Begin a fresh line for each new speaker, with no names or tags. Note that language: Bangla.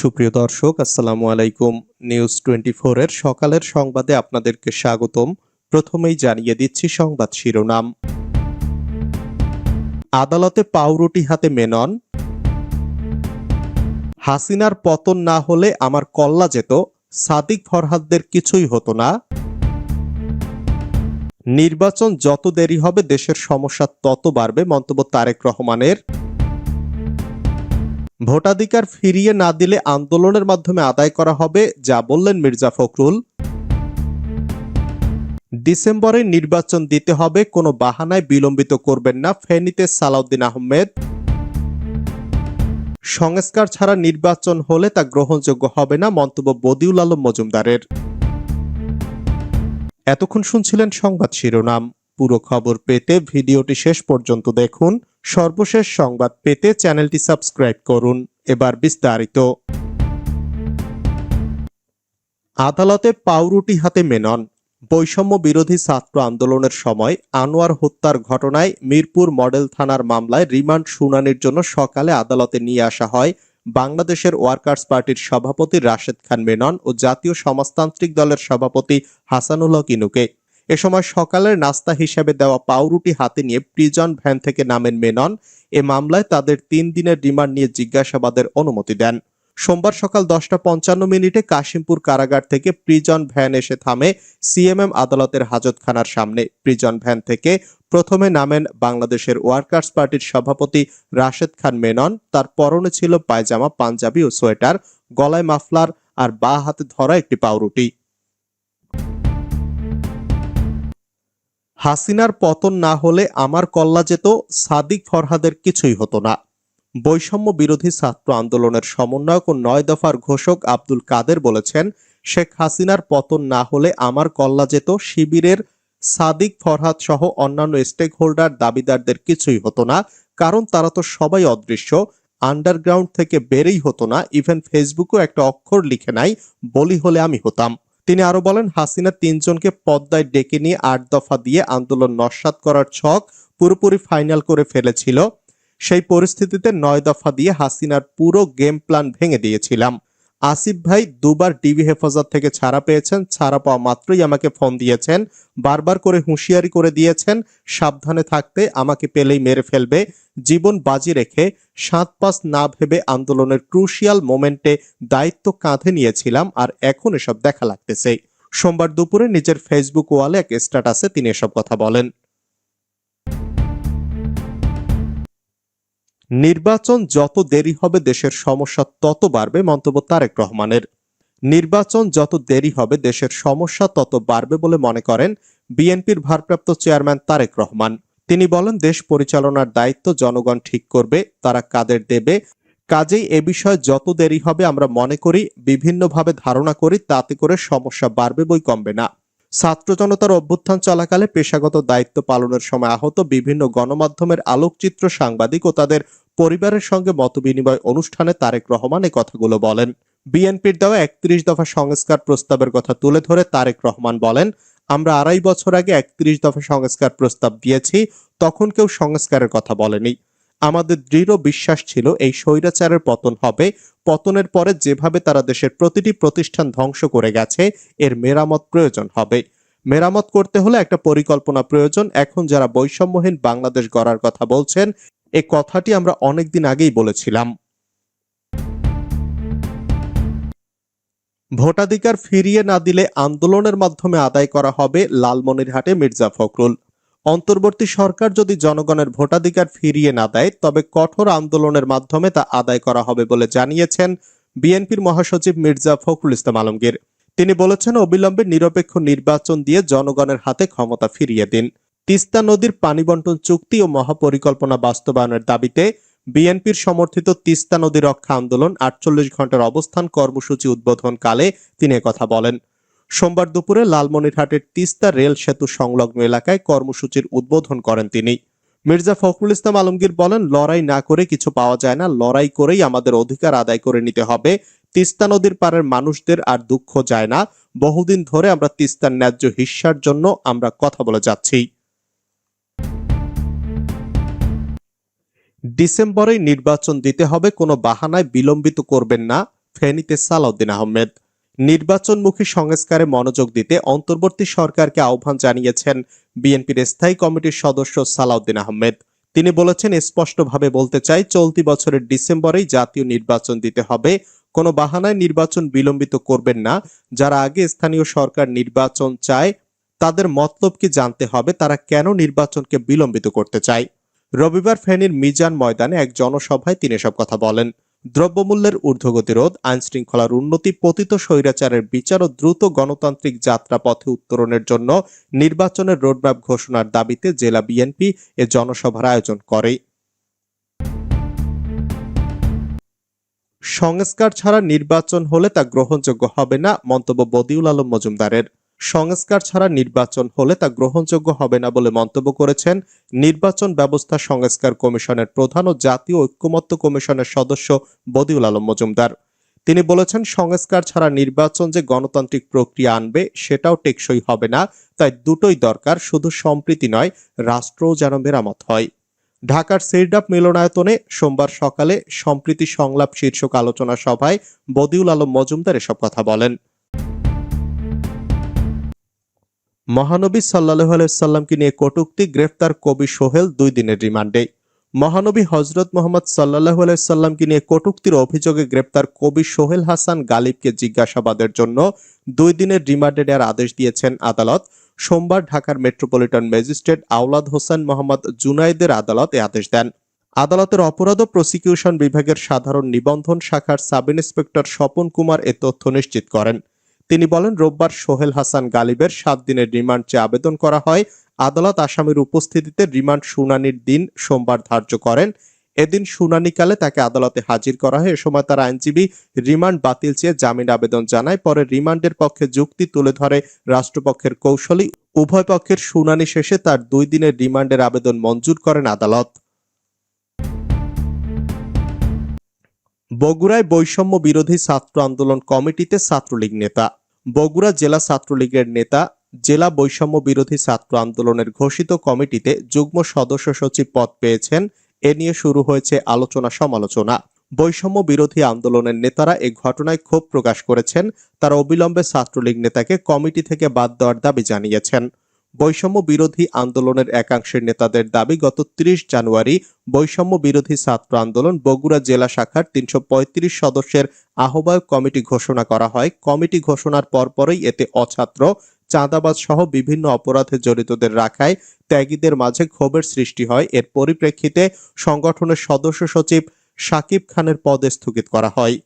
সুপ্রিয় দর্শক, আসসালামু আলাইকুম। নিউজ টোয়েন্টি এর সকালের সংবাদে আপনাদেরকে স্বাগতম। প্রথমেই জানিয়ে দিচ্ছি সংবাদ শিরোনাম। আদালতে পাউরুটি হাতে মেনন। হাসিনার পতন না হলে আমার কল্লা যেত, সাদিক ফরহাদদের কিছুই হতো না। নির্বাচন যত দেরি হবে, দেশের সমস্যা তত বাড়বে, মন্তব্য তারেক রহমানের। ভোটাধিকার ফিরিয়ে না দিলে আন্দোলনের মাধ্যমে আদায় করা হবে, যা বললেন মির্জা ফখরুল। ডিসেম্বরে নির্বাচন দিতে হবে, কোনো বাহানায় বিলম্বিত করবেন না, ফেনীতে সালাউদ্দিন আহমেদ। সংস্কার ছাড়া নির্বাচন হলে তা গ্রহণযোগ্য হবে না, মন্তব্য বদিউল আলম মজুমদারের। এতক্ষণ শুনছিলেন সংবাদ শিরোনাম। পুরো খবর পেতে ভিডিওটি শেষ পর্যন্ত দেখুন। সর্বশেষ সংবাদ পেতে চ্যানেলটি সাবস্ক্রাইব করুন। এবার বিস্তারিত। আদালতে পাউরুটি হাতে মেনন। বৈষম্য বিরোধী ছাত্র আন্দোলনের সময় আনোয়ার হত্যার ঘটনায় মিরপুর মডেল থানার মামলায় রিমান্ড শুনানির জন্য সকালে আদালতে নিয়ে আসা হয় বাংলাদেশের ওয়ার্কার্স পার্টির সভাপতি রাশেদ খান মেনন ও জাতীয় সমাজতান্ত্রিক দলের সভাপতি হাসানুল হক ইনুকে। এ সময় সকালের নাস্তা হিসেবে দেওয়া পাউরুটি হাতে নিয়ে প্রিজন ভ্যান থেকে নামেন মেনন। এ মামলায় তাদের তিন দিনের রিমান্ড নিয়ে জিজ্ঞাসাবাদের অনুমতি দেন। সোমবার সকাল দশটা পঞ্চান্ন মিনিটে কাশিমপুর কারাগার থেকে প্রিজন ভ্যান এসে থামে সিএমএম আদালতের হাজতখানার সামনে। প্রিজন ভ্যান থেকে প্রথমে নামেন বাংলাদেশের ওয়ার্কার্স পার্টির সভাপতি রাশেদ খান মেনন। তার পরনে ছিল পায়জামা, পাঞ্জাবি ও সোয়েটার, গলায় মাফলার আর বা হাতে ধরা একটি পাউরুটি। হাসিনার পতন না হলে আমার কল্লা যেত, সাদিক ফরহাদের কিছুই হতো না। বৈষম্য বিরোধী ছাত্র আন্দোলনের সমন্বয়ক ও নয় দফার ঘোষক আব্দুল কাদের বলেছেন, শেখ হাসিনার পতন না হলে আমার কল্লা যেত, শিবিরের সাদিক ফরহাদ সহ অন্যান্য স্টেক হোল্ডার দাবিদারদের কিছুই হতো না, কারণ তারা তো সবাই অদৃশ্য আন্ডারগ্রাউন্ড থেকে বেরেই হতো না ইভেন ফেসবুকেও একটা অক্ষর লিখে নাই, বলি হলে আমি হতাম। তিনি আরও বলেন, হাসিনা তিনজনকে পদ্মায় ডেকে নিয়ে আট দফা দিয়ে আন্দোলন নস্বাত করার ছক পুরোপুরি ফাইনাল করে ফেলেছিল। সেই পরিস্থিতিতে নয় দফা দিয়ে হাসিনার পুরো গেম প্ল্যান ভেঙে দিয়েছিলাম। আসিফ ভাই দুবার ডিবি হেফাজত থেকে ছাড়া পেয়েছেন, ছাড়া পাওয়া মাত্রই আমাকে ফোন দিয়েছেন, বারবার করে হুঁশিয়ারি করে দিয়েছেন, সাবধানে থাকতে আমাকে পেলেই মেরে ফেলবে, জীবন বাজি রেখে সাত পাঁচ না ভেবে আন্দোলনের ক্রুশিয়াল মোমেন্টে দায়িত্ব কাঁধে নিয়েছিলাম আর এখন এসব দেখা লাগতেছে। সোমবার দুপুরে নিজের ফেসবুক ওয়ালে এক স্ট্যাটাসে তিনি এসব কথা বলেন। নির্বাচন যত দেরি হবে দেশের সমস্যা তত বাড়বে, মন্তব্য তারেক রহমানের। নির্বাচন যত দেরি হবে দেশের সমস্যা তত বাড়বে বলে মনে করেন বিএনপির ভারপ্রাপ্ত চেয়ারম্যান তারেক রহমান। তিনি বলেন, দেশ পরিচালনার দায়িত্ব জনগণ ঠিক করবে, তারা কাদের দেবে, কাজেই এ বিষয়ে যত দেরি হবে আমরা মনে করি, বিভিন্নভাবে ধারণা করি, তাতে করে সমস্যা বাড়বে বই কমবে না। ছাত্র জনতার অভ্যুত্থান চলাকালে পেশাগত দায়িত্ব পালনের সময় আহত বিভিন্ন গণমাধ্যমের আলোকচিত্র সাংবাদিক ও তাদের পরিবারের সঙ্গে মতবিনিময় অনুষ্ঠানে তারেক রহমান এ কথাগুলো বলেন। বিএনপির দেওয়া একত্রিশ দফা সংস্কার প্রস্তাবের কথা তুলে ধরে তারেক রহমান বলেন, আমরা আড়াই বছর আগে একত্রিশ দফা সংস্কার প্রস্তাব দিয়েছি, তখন কেউ সংস্কারের কথা বলেনি। আমাদের দৃঢ় বিশ্বাস ছিল এই স্বৈরাচারের পতন হবে। পতনের পরে যেভাবে তারা দেশের প্রতিটি প্রতিষ্ঠান ধ্বংস করে গেছে, এর মেরামত প্রয়োজন হবে। মেরামত করতে হলে একটা পরিকল্পনা প্রয়োজন। এখন যারা বৈষম্যহীন বাংলাদেশ গড়ার কথা বলছেন, এ কথাটি আমরা অনেকদিন আগেই বলেছিলাম। ভোটাধিকার ফিরিয়ে না দিলে আন্দোলনের মাধ্যমে আদায় করা হবে লালমনিরহাটে মির্জা ফখরুল। অন্তর্বর্তী সরকার যদি জনগণের ভোটাধিকার ফিরিয়ে না দেয়, তবে কঠোর আন্দোলনের মাধ্যমে তা আদায় করা হবে বলে জানিয়েছেন বিএনপির মহাসচিব মির্জা ফখরুল ইসলাম আলমগীর। তিনি বলেছেন, অবিলম্বে নিরপেক্ষ নির্বাচন দিয়ে জনগণের হাতে ক্ষমতা ফিরিয়ে দিন। তিস্তা নদীর পানি বন্টন চুক্তি ও মহাপরিকল্পনা বাস্তবায়নের দাবিতে বিএনপির সমর্থিত তিস্তা নদী রক্ষা আন্দোলন আটচল্লিশ ঘণ্টার অবস্থান কর্মসূচি উদ্বোধনকালে তিনি কথা বলেন। সোমবার দুপুরে লালমনিরহাটের তিস্তা রেল সেতু সংলগ্ন এলাকায় কর্মসূচির উদ্বোধন করেন তিনি। মির্জা ফখরুল ইসলাম আলমগীর বলেন, লড়াই না করে কিছু পাওয়া যায় না, লড়াই করেই আমাদের অধিকার আদায় করে নিতে হবে। তিস্তা নদীর পাড়ের মানুষদের আর দুঃখ যায় না। বহুদিন ধরে আমরা তিস্তার ন্যায্য হিস্যার জন্য আমরা কথা বলে যাচ্ছি। ডিসেম্বরে নির্বাচন দিতে হবে, কোনো বাহানায় বিলম্বিত করবেন না। ফেনীতে সালাউদ্দিন আহমেদ। নির্বাচনমুখী সংস্কারে মনোযোগ দিতে অন্তর্বর্তী সরকারকে আহ্বান জানিয়েছেন বিএনপির স্থায়ী কমিটির সদস্য সালাউদ্দিন আহমেদ। তিনি বলেছেন, স্পষ্টভাবে বলতে চাই, চলতি বছরের ডিসেম্বরেই জাতীয় নির্বাচন দিতে হবে। কোনো বাহানায় নির্বাচন বিলম্বিত করবেন না। যারা আগে স্থানীয় সরকার নির্বাচন চায়, তাদের মতলব কি জানতে হবে, তারা কেন নির্বাচনকে বিলম্বিত করতে চায়? রবিবার ফেনীর মিজান ময়দানে এক জনসভায় তিনি সব কথা বলেন। দ্রব্যমূল্যের ঊর্ধ্বগতি রোধ আইন শৃঙ্খলার উন্নতি, পতিত স্বৈরাচারের বিচার ও দ্রুত গণতান্ত্রিক যাত্রা পথে উত্তরণের জন্য নির্বাচনের রোডম্যাপ ঘোষণার দাবিতে জেলা বিএনপি এ জনসভার আয়োজন করে। সংস্কার ছাড়া নির্বাচন হলে তা গ্রহণযোগ্য হবে না, মন্তব্য বদিউল আলম মজুমদারের। সংস্কার ছাড়া নির্বাচন হলে তা গ্রহণযোগ্য হবে না বলে মন্তব্য করেছেন নির্বাচন ব্যবস্থা সংস্কার কমিশনের প্রধান ও জাতীয় ঐক্যমত্য কমিশনের সদস্য বদিউল আলম মজুমদার। তিনি বলেছেন, সংস্কার ছাড়া নির্বাচন যে গণতান্ত্রিক প্রক্রিয়া আনবে সেটাও টেকসই হবে না, তাই দুটোই দরকার, শুধু সম্প্রীতি নয়, রাষ্ট্রও যেন মেরামত হয়। ঢাকার সেরডাপ মিলনায়তনে সোমবার সকালে সম্প্রীতি সংলাপ শীর্ষক আলোচনা সভায় বদিউল আলম মজুমদার এসব কথা বলেন। মহানবী সাল্লাহ আলাইসাল্লামকে নিয়ে কটুক্তি, গ্রেফতার কবি সোহেল দুই দিনের রিমান্ডে। মহানবী হজরত মোহাম্মদ সাল্লাহ আলাইসাল্লামকে নিয়ে কটুক্তির অভিযোগে গ্রেপ্তার কবি সোহেল হাসান গালিবকে জিজ্ঞাসাবাদের জন্য দুই দিনের রিমান্ডে নেওয়ার আদেশ দিয়েছেন আদালত। সোমবার ঢাকার মেট্রোপলিটন ম্যাজিস্ট্রেট আওলাদ হোসেন মোহাম্মদ জুনাইদের আদালত এ আদেশ দেন। আদালতের অপরাধ প্রসিকিউশন বিভাগের সাধারণ নিবন্ধন শাখার সাব ইন্সপেক্টর স্বপন কুমার এ তথ্য নিশ্চিত করেন। তিনি বলেন, রোববার সোহেল হাসান গালিবের সাত দিনের রিমান্ড চেয়ে আবেদন করা হয়। আদালত আসামির উপস্থিতিতে রিমান্ড শুনানির দিন সোমবার ধার্য করেন। এদিন শুনানিকালে তাকে আদালতে হাজির করা হয়। এ সময় তার আইনজীবী রিমান্ড বাতিল চেয়ে জামিন আবেদন জানায়। পরে রিমান্ডের পক্ষে যুক্তি তুলে ধরে রাষ্ট্রপক্ষের কৌশলী। উভয় পক্ষের শুনানি শেষে তার দুই দিনের রিমান্ডের আবেদন মঞ্জুর করেন আদালত। বগুড়ায় বৈষম্য বিরোধী ছাত্র আন্দোলন কমিটিতে ছাত্রলীগ নেতা। বগুড়া জেলা ছাত্রলীগের নেতা, জেলা বৈষম্য বিরোধী ছাত্র আন্দোলনের ঘোষিত কমিটিতে যুগ্ম সদস্য সচিব পদ পেয়েছেন। এ নিয়ে শুরু হয়েছে আলোচনা সমালোচনা। বৈষম্য বিরোধী আন্দোলনের নেতারা এ ঘটনায় ক্ষোভ প্রকাশ করেছেন। তারা অবিলম্বে ছাত্রলীগ নেতাকে কমিটি থেকে বাদ দেওয়ার দাবি জানিয়েছেন। বৈষম্য বিরোধী আন্দোলনের একাংশের নেতাদের দাবি, গত ত্রিশ জানুয়ারি বৈষম্য বিরোধী ছাত্র আন্দোলন বগুড়া জেলা শাখার তিনশো পঁয়ত্রিশ সদস্যের আহ্বায়ক কমিটি ঘোষণা করা হয়। কমিটি ঘোষণার পরপরই এতে অছাত্র, চাঁদাবাজ সহ বিভিন্ন অপরাধে জড়িতদের রাখায় ত্যাগীদের মাঝে ক্ষোভের সৃষ্টি হয়। এর পরিপ্রেক্ষিতে সংগঠনের সদস্য সচিব সাকিব খানের পদ স্থগিত করা হয়।